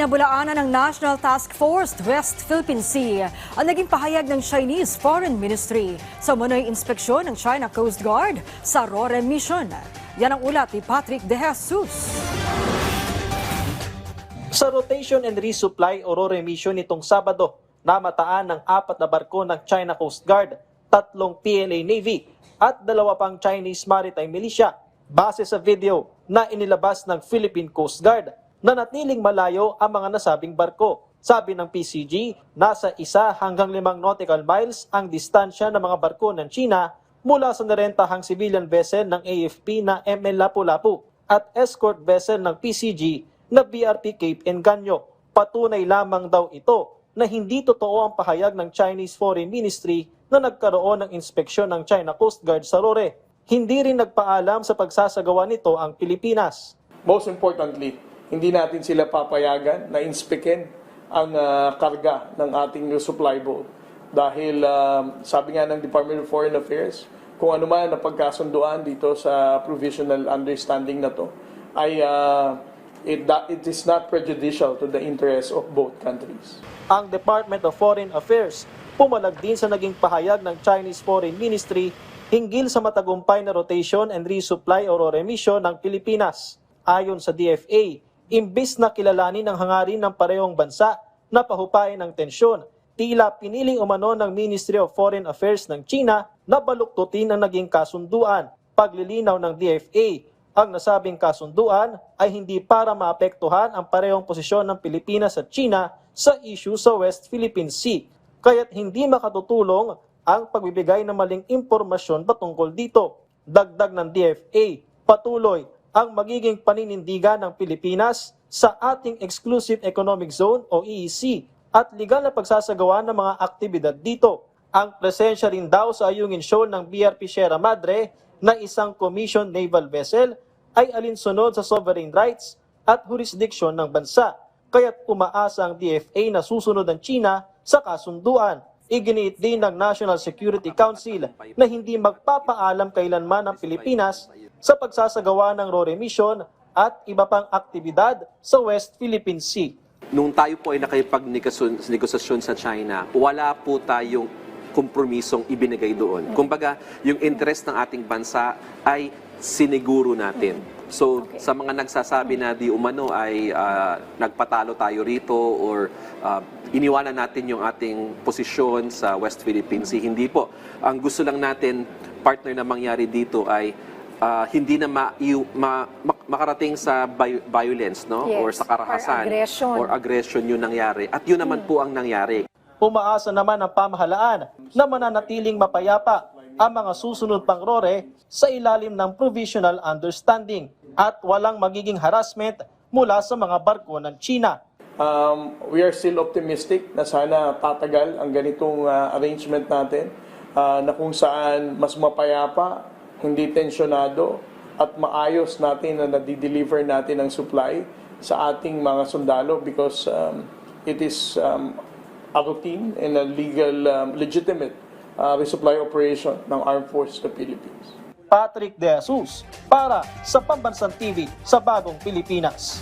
Pinabulaanan ng National Task Force West Philippine Sea ang naging pahayag ng Chinese Foreign Ministry sa manoy inspeksyon ng China Coast Guard sa Rore Mission. Yan ang ulat ni Patrick De Jesus. Sa rotation and resupply o RORE mission nitong Sabado, namataan ng apat na barko ng China Coast Guard, tatlong PLA Navy at dalawa pang Chinese Maritime Militia base sa video na inilabas ng Philippine Coast Guard na natiling malayo ang mga nasabing barko. Sabi ng PCG, nasa isa hanggang limang nautical miles ang distansya ng mga barko ng China mula sa narentahang civilian vessel ng AFP na ML Lapu-Lapu at escort vessel ng PCG na BRP Cape Enganyo. Patunay lamang daw ito na hindi totoo ang pahayag ng Chinese Foreign Ministry na nagkaroon ng inspeksyon ng China Coast Guard sa Rore. Hindi rin nagpaalam sa pagsasagawa nito ang Pilipinas. Most importantly, hindi natin sila papayagan na inspekin ang ah, karga ng ating supply boat. Dahil ah, sabi nga ng Department of Foreign Affairs, kung ano man ang dito sa provisional understanding na to, ay ah, it, it is not prejudicial to the interests of both countries. Ang Department of Foreign Affairs pumalag din sa naging pahayag ng Chinese Foreign Ministry hinggil sa matagumpay na rotation and resupply o RORE mission ng Pilipinas. Ayon sa DFA, imbis na kilalanin ang hangarin ng parehong bansa na pahupain ang tensyon, tila piniling umano ng Ministry of Foreign Affairs ng China na baluktutin ang naging kasunduan. Paglilinaw ng DFA, ang nasabing kasunduan ay hindi para maapektuhan ang parehong posisyon ng Pilipinas at China sa issue sa West Philippine Sea, kaya't hindi makatutulong ang pagbibigay ng maling impormasyon patungkol dito. Dagdag ng DFA, patuloy ang magiging paninindigan ng Pilipinas sa ating Exclusive Economic Zone o EEC at legal na pagsasagawa ng mga aktibidad dito. Ang presensya rin daw sa ayungin show ng BRP Sierra Madre na isang commissioned naval vessel ay alinsunod sa sovereign rights at jurisdiction ng bansa. Kaya't umaasa ang DFA na susunod ang China sa kasunduan. Iginiit din ng National Security Council na hindi magpapaalam kailanman ang Pilipinas sa pagsasagawa ng RORE mission at iba pang aktibidad sa West Philippine Sea. Nung tayo po ay nakipag-negosasyon sa China, wala po tayong kompromisong ibinigay doon. Kumbaga, yung interest ng ating bansa ay siniguro natin. So, sa mga nagsasabi na di umano ay ah, nagpatalo tayo rito or ah, iniwanan natin yung ating posisyon sa West Philippine Sea, hindi po. Ang gusto lang natin, partner na mangyari dito ay ah, hindi na ma, ma- mak- makarating sa vi- violence no? Yes, or sa karahasan or aggression. or aggression yung nangyari. At yun naman po ang nangyari. Umaasa naman ang pamahalaan na mananatiling mapayapa ang mga susunod pang RORE sa ilalim ng provisional understanding at walang magiging harassment mula sa mga barko ng China. Um, we are still optimistic na sana tatagal ang ganitong uh, arrangement natin uh, na kung saan mas mapayapa, hindi tensyonado at maayos natin na nadi-deliver natin ang supply sa ating mga sundalo because um, it is um, a routine and a legal, um, legitimate uh, resupply operation ng Armed Forces the Philippines. Patrick De Jesus para sa Pambansang TV sa Bagong Pilipinas.